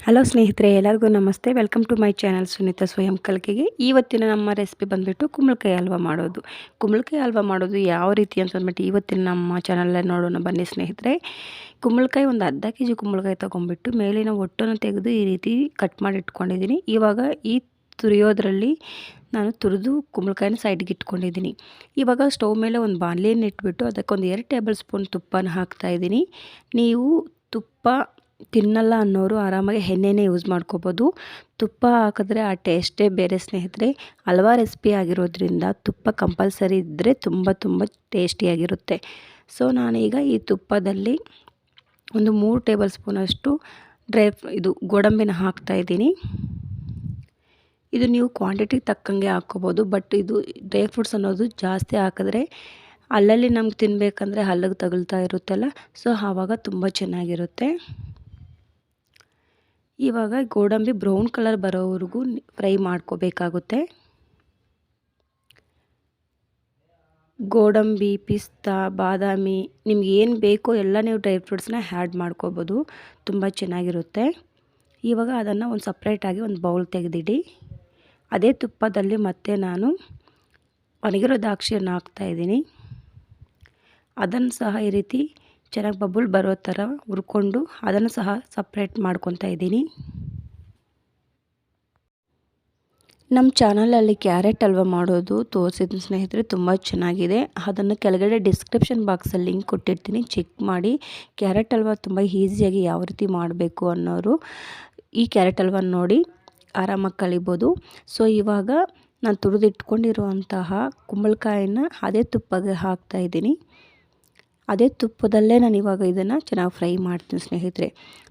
Hello ಸ್ನೇಹಿತರೆ, ಎಲ್ಲರಿಗೂ ನಮಸ್ತೆ. Welcome to my channel Sunita Swayam ಕಲಿಕೆಗೆ. ಇವತ್ತಿನ ನಮ್ಮ ರೆಸಿಪಿ ಬಂದುಬಿಟ್ಟು ಕುಂಬಳಕಾಯಿ ಹಲ್ವ ಮಾಡೋದು. ಕುಂಬಳಕಾಯಿ ಹಲ್ವ ಮಾಡೋದು ಯಾವ ರೀತಿ ಅಂತ ಅಂದ್ಬಿಟ್ಟು ಇವತ್ತಿನ ನಮ್ಮ ಚಾನಲಲ್ಲಿ ನೋಡೋಣ ಬನ್ನಿ ಸ್ನೇಹಿತರೆ. ಕುಂಬಳಕಾಯಿ ಒಂದು ಅರ್ಧ ಕೆ ಜಿ ಕುಂಬಳಕಾಯಿ ತೊಗೊಂಡ್ಬಿಟ್ಟು ಮೇಲಿನ ಒಟ್ಟನ್ನು ತೆಗೆದು ಈ ರೀತಿ ಕಟ್ ಮಾಡಿ ಇಟ್ಕೊಂಡಿದ್ದೀನಿ. ಇವಾಗ ಈ ತುರಿಯೋದ್ರಲ್ಲಿ ನಾನು ತುರಿದು ಕುಂಬಳಕಾಯಿನ ಸೈಡ್ಗೆ ಇಟ್ಕೊಂಡಿದ್ದೀನಿ. ಇವಾಗ ಸ್ಟವ್ ಮೇಲೆ ಒಂದು ಬಾಣಲೆಯನ್ನು ಇಟ್ಬಿಟ್ಟು ಅದಕ್ಕೊಂದು ಎರಡು ಟೇಬಲ್ ಸ್ಪೂನ್ ತುಪ್ಪನ ಹಾಕ್ತಾಯಿದ್ದೀನಿ ನೀವು ತುಪ್ಪ ತಿನ್ನಲ್ಲ ಅನ್ನೋರು ಆರಾಮಾಗಿ ಎಣ್ಣೆನೇ ಯೂಸ್ ಮಾಡ್ಕೋಬೋದು. ತುಪ್ಪ ಹಾಕಿದ್ರೆ ಆ ಟೇಸ್ಟೇ ಬೇರೆ ಸ್ನೇಹಿತರೆ, ಹಲ್ವಾ ರೆಸಿಪಿ ಆಗಿರೋದ್ರಿಂದ ತುಪ್ಪ ಕಂಪಲ್ಸರಿ ಇದ್ದರೆ ತುಂಬ ತುಂಬ ಟೇಸ್ಟಿಯಾಗಿರುತ್ತೆ ಸೊ ನಾನೀಗ ಈ ತುಪ್ಪದಲ್ಲಿ ಒಂದು ಮೂರು ಟೇಬಲ್ ಸ್ಪೂನಷ್ಟು ಡ್ರೈ ಇದು ಗೋಡಂಬಿನ ಹಾಕ್ತಾಯಿದ್ದೀನಿ ಇದು ನೀವು ಕ್ವಾಂಟಿಟಿಗೆ ತಕ್ಕಂಗೆ ಹಾಕ್ಕೋಬೋದು ಬಟ್ ಇದು ಡ್ರೈ ಫ್ರೂಟ್ಸ್ ಅನ್ನೋದು ಜಾಸ್ತಿ ಹಾಕಿದ್ರೆ ಅಲ್ಲಲ್ಲಿ ನಮ್ಗೆ ತಿನ್ನಬೇಕಂದ್ರೆ ಹಲ್ಲಿಗೆ ತಗುಲ್ತಾ ಇರುತ್ತಲ್ಲ ಸೊ ಆವಾಗ ತುಂಬ ಚೆನ್ನಾಗಿರುತ್ತೆ. ಇವಾಗ ಗೋಡಂಬಿ ಬ್ರೌನ್ ಕಲರ್ ಬರೋವರೆಗೂ ಫ್ರೈ ಮಾಡ್ಕೋಬೇಕಾಗುತ್ತೆ. ಗೋಡಂಬಿ, ಪಿಸ್ತಾ, ಬಾದಾಮಿ, ನಿಮ್ಗೆ ಏನು ಬೇಕೋ ಎಲ್ಲ ನೀವು ಡ್ರೈ ಫ್ರೂಟ್ಸ್ನ ಹ್ಯಾಡ್ ಮಾಡ್ಕೋಬೋದು. ತುಂಬ ಚೆನ್ನಾಗಿರುತ್ತೆ. ಇವಾಗ ಅದನ್ನು ಒಂದು ಸಪ್ರೇಟಾಗಿ ಒಂದು ಬೌಲ್ ತೆಗೆದಿಡಿ. ಅದೇ ತುಪ್ಪದಲ್ಲಿ ಮತ್ತೆ ನಾನು ಒಣಗಿರೋ ದ್ರಾಕ್ಷಿಯನ್ನು ಹಾಕ್ತಾಯಿದ್ದೀನಿ ಅದನ್ನು ಸಹ ಈ ರೀತಿ ಚೆನ್ನಾಗಿ ಬಬುಲ್ ಬರೋ ಥರ ಹುರ್ಕೊಂಡು ಅದನ್ನು ಸಹ ಸಪ್ರೇಟ್ ಮಾಡ್ಕೊತಾ ಇದ್ದೀನಿ. ನಮ್ಮ ಚಾನಲಲ್ಲಿ ಕ್ಯಾರೆಟ್ ಹಲ್ವ ಮಾಡೋದು ತೋರಿಸಿದ ಸ್ನೇಹಿತರೆ ತುಂಬ ಚೆನ್ನಾಗಿದೆ. ಅದನ್ನು ಕೆಳಗಡೆ ಡಿಸ್ಕ್ರಿಪ್ಷನ್ ಬಾಕ್ಸಲ್ಲಿ ಲಿಂಕ್ ಕೊಟ್ಟಿರ್ತೀನಿ. ಚೆಕ್ ಮಾಡಿ ಕ್ಯಾರೆಟ್ ಹಲ್ವ ತುಂಬ ಈಸಿಯಾಗಿ ಯಾವ ರೀತಿ ಮಾಡಬೇಕು ಅನ್ನೋರು ಈ ಕ್ಯಾರೆಟ್ ಹಲ್ವ ನೋಡಿ ಆರಾಮಾಗಿ ಕಲಿಬೋದು. ಸೊ ಇವಾಗ ನಾನು ತುರಿದಿಟ್ಕೊಂಡಿರುವಂತಹ ಕುಂಬಳಕಾಯಿನ ಅದೇ ತುಪ್ಪಗೆ ಹಾಕ್ತಾಯಿದ್ದೀನಿ ಅದೇ ತುಪ್ಪದಲ್ಲೇ ನಾನು ಇವಾಗ ಇದನ್ನು ಚೆನ್ನಾಗಿ ಫ್ರೈ ಮಾಡ್ತೀನಿ ಸ್ನೇಹಿತರೆ.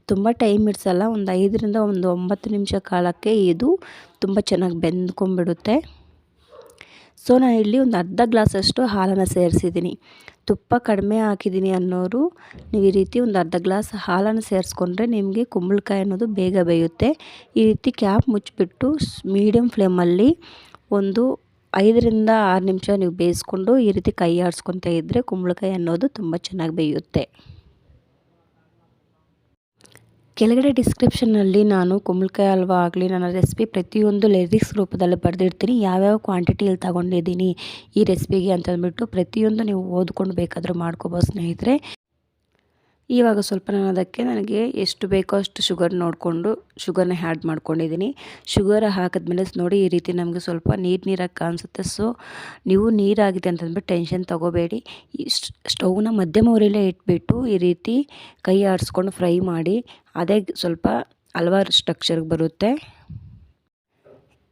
ತುಂಬ ಟೈಮ್ ಇಡ್ಸಲ್ಲ ಒಂದು ಐದರಿಂದ ಒಂದು ಒಂಬತ್ತು ನಿಮಿಷ ಕಾಲಕ್ಕೆ ಇದು ತುಂಬ ಚೆನ್ನಾಗಿ ಬೆಂದ್ಕೊಂಡ್ಬಿಡುತ್ತೆ. ಸೊ, ನಾನು ಇಲ್ಲಿ ಒಂದು ಅರ್ಧ ಗ್ಲಾಸಷ್ಟು ಹಾಲನ್ನು ಸೇರಿಸಿದ್ದೀನಿ. ತುಪ್ಪ ಕಡಿಮೆ ಹಾಕಿದ್ದೀನಿ ಅನ್ನೋರು, ನೀವು ಈ ರೀತಿ ಒಂದು ಅರ್ಧ ಗ್ಲಾಸ್ ಹಾಲನ್ನು ಸೇರಿಸ್ಕೊಂಡ್ರೆ ನಿಮಗೆ ಕುಂಬಳಕಾಯಿ ಅನ್ನೋದು ಬೇಗ ಬೇಯುತ್ತೆ. ಈ ರೀತಿ ಕ್ಯಾಪ್ ಮುಚ್ಚಿಬಿಟ್ಟು ಮೀಡಿಯಮ್ ಫ್ಲೇಮಲ್ಲಿ ಒಂದು ಐದರಿಂದ ಆರು ನಿಮಿಷ ನೀವು ಬೇಯಿಸ್ಕೊಂಡು ಈ ರೀತಿ ಕೈ ಆಡಿಸ್ಕೊತ ಇದ್ದರೆ ಕುಂಬಳಕಾಯಿ ಅನ್ನೋದು ತುಂಬ ಚೆನ್ನಾಗಿ ಬೇಯುತ್ತೆ. ಕೆಳಗಡೆ ಡಿಸ್ಕ್ರಿಪ್ಷನ್ನಲ್ಲಿ ನಾನು ಕುಂಬಳಕಾಯಿ ಹಲ್ವಾ ಆಗಲಿ, ನನ್ನ ರೆಸಿಪಿ ಪ್ರತಿಯೊಂದು ಲಿರಿಕ್ಸ್ ರೂಪದಲ್ಲಿ ಬರೆದಿರ್ತೀನಿ. ಯಾವ್ಯಾವ ಕ್ವಾಂಟಿಟಿಯಲ್ಲಿ ತಗೊಂಡಿದ್ದೀನಿ ಈ ರೆಸಿಪಿಗೆ ಅಂತಂದ್ಬಿಟ್ಟು ಪ್ರತಿಯೊಂದು ನೀವು ಓದ್ಕೊಂಡು ಬೇಕಾದರೂ ಮಾಡ್ಕೋಬೋದು ಸ್ನೇಹಿತರೆ. ಇವಾಗ ಸ್ವಲ್ಪ ನಾನು ಅದಕ್ಕೆ ನನಗೆ ಎಷ್ಟು ಬೇಕೋ ಅಷ್ಟು ಶುಗರ್ ನೋಡಿಕೊಂಡು ಶುಗರ್ನ ಹ್ಯಾಡ್ ಮಾಡ್ಕೊಂಡಿದ್ದೀನಿ. ಶುಗರ್ ಹಾಕಿದ್ಮೇಲೆ ನೋಡಿ ಈ ರೀತಿ ನಮಗೆ ಸ್ವಲ್ಪ ನೀರು ನೀರಾಗಿ ಕಾಣಿಸುತ್ತೆ. ಸೊ ನೀವು ನೀರಾಗಿದೆ ಅಂತಂದ್ಬಿಟ್ಟು ಟೆನ್ಷನ್ ತೊಗೋಬೇಡಿ. ಸ್ಟೌವ್ನ ಮಧ್ಯಮ ಉರಿಲೇ ಇಟ್ಬಿಟ್ಟು ಈ ರೀತಿ ಕೈ ಆಡಿಸ್ಕೊಂಡು ಫ್ರೈ ಮಾಡಿ, ಅದೇ ಸ್ವಲ್ಪ ಹಲ್ವಾರು ಸ್ಟ್ರಕ್ಚರ್ಗೆ ಬರುತ್ತೆ.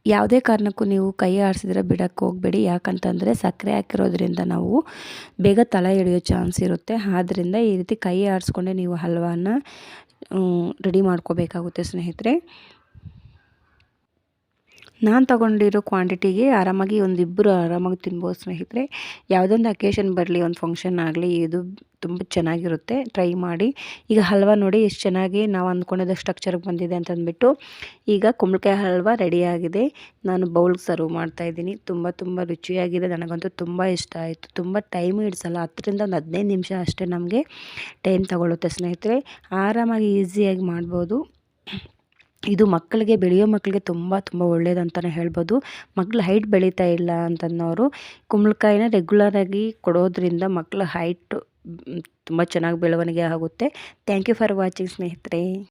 ಯಾವುದೇ ಕಾರಣಕ್ಕೂ ನೀವು ಕೈ ಆಡಿಸಿದ್ರೆ ಬಿಡೋಕ್ಕೆ ಹೋಗಬೇಡಿ. ಯಾಕಂತಂದರೆ ಸಕ್ಕರೆ ಹಾಕಿರೋದ್ರಿಂದ ನಾವು ಬೇಗ ತಲೆ ಹಿಡಿಯೋ ಚಾನ್ಸ್ ಇರುತ್ತೆ. ಆದ್ದರಿಂದ ಈ ರೀತಿ ಕೈ ಆಡಿಸ್ಕೊಂಡೆ ನೀವು ಹಲ್ವಾನ ರೆಡಿ ಮಾಡ್ಕೋಬೇಕಾಗುತ್ತೆ ಸ್ನೇಹಿತರೆ. ನಾನು ತೊಗೊಂಡಿರೋ ಕ್ವಾಂಟಿಟಿಗೆ ಆರಾಮಾಗಿ ಒಂದಿಬ್ಬರು ಆರಾಮಾಗಿ ತಿನ್ಬೋದು ಸ್ನೇಹಿತರೆ. ಯಾವುದೊಂದು ಅಕೇಶನ್ ಬರಲಿ, ಒಂದು ಫಂಕ್ಷನ್ ಆಗಲಿ, ಇದು ತುಂಬ ಚೆನ್ನಾಗಿರುತ್ತೆ. ಟ್ರೈ ಮಾಡಿ. ಈಗ ಹಲ್ವ ನೋಡಿ ಎಷ್ಟು ಚೆನ್ನಾಗಿ ನಾವು ಅಂದ್ಕೊಂಡಿದ್ದ ಸ್ಟ್ರಕ್ಚರ್ಗೆ ಬಂದಿದೆ ಅಂತಂದ್ಬಿಟ್ಟು ಈಗ ಕುಂಬಳಕಾಯಿ ಹಲ್ವ ರೆಡಿಯಾಗಿದೆ ನಾನು ಬೌಲ್ಗೆ ಸರ್ವ್ ಮಾಡ್ತಾಯಿದ್ದೀನಿ ತುಂಬ ತುಂಬ ರುಚಿಯಾಗಿದೆ. ನನಗಂತೂ ತುಂಬ ಇಷ್ಟ ಆಯಿತು. ತುಂಬ ಟೈಮ್ ಹಿಡ್ಸಲ್ಲ. ಹತ್ತರಿಂದ ಒಂದು ಹದಿನೈದು ನಿಮಿಷ ಅಷ್ಟೇ ನಮಗೆ ಟೈಮ್ ತಗೊಳ್ಳುತ್ತೆ ಸ್ನೇಹಿತರೆ. ಆರಾಮಾಗಿ ಈಸಿಯಾಗಿ ಮಾಡ್ಬೋದು. ಇದು ಮಕ್ಕಳಿಗೆ, ಬೆಳೆಯೋ ಮಕ್ಕಳಿಗೆ ತುಂಬ ತುಂಬ ಒಳ್ಳೆಯದು ಅಂತಲೇ ಹೇಳ್ಬೋದು. ಮಕ್ಕಳು ಹೈಟ್ ಬೆಳೀತಾ ಇಲ್ಲ ಅಂತನ್ನೋರು, ಕುಂಬಳಕಾಯಿನ ರೆಗ್ಯುಲರಾಗಿ ಕೊಡೋದ್ರಿಂದ ಮಕ್ಕಳ ಹೈಟು ತುಂಬ ಚೆನ್ನಾಗಿ ಬೆಳವಣಿಗೆ ಆಗುತ್ತೆ. ಥ್ಯಾಂಕ್ ಯು ಫಾರ್ ವಾಚಿಂಗ್ ಸ್ನೇಹಿತರೆ.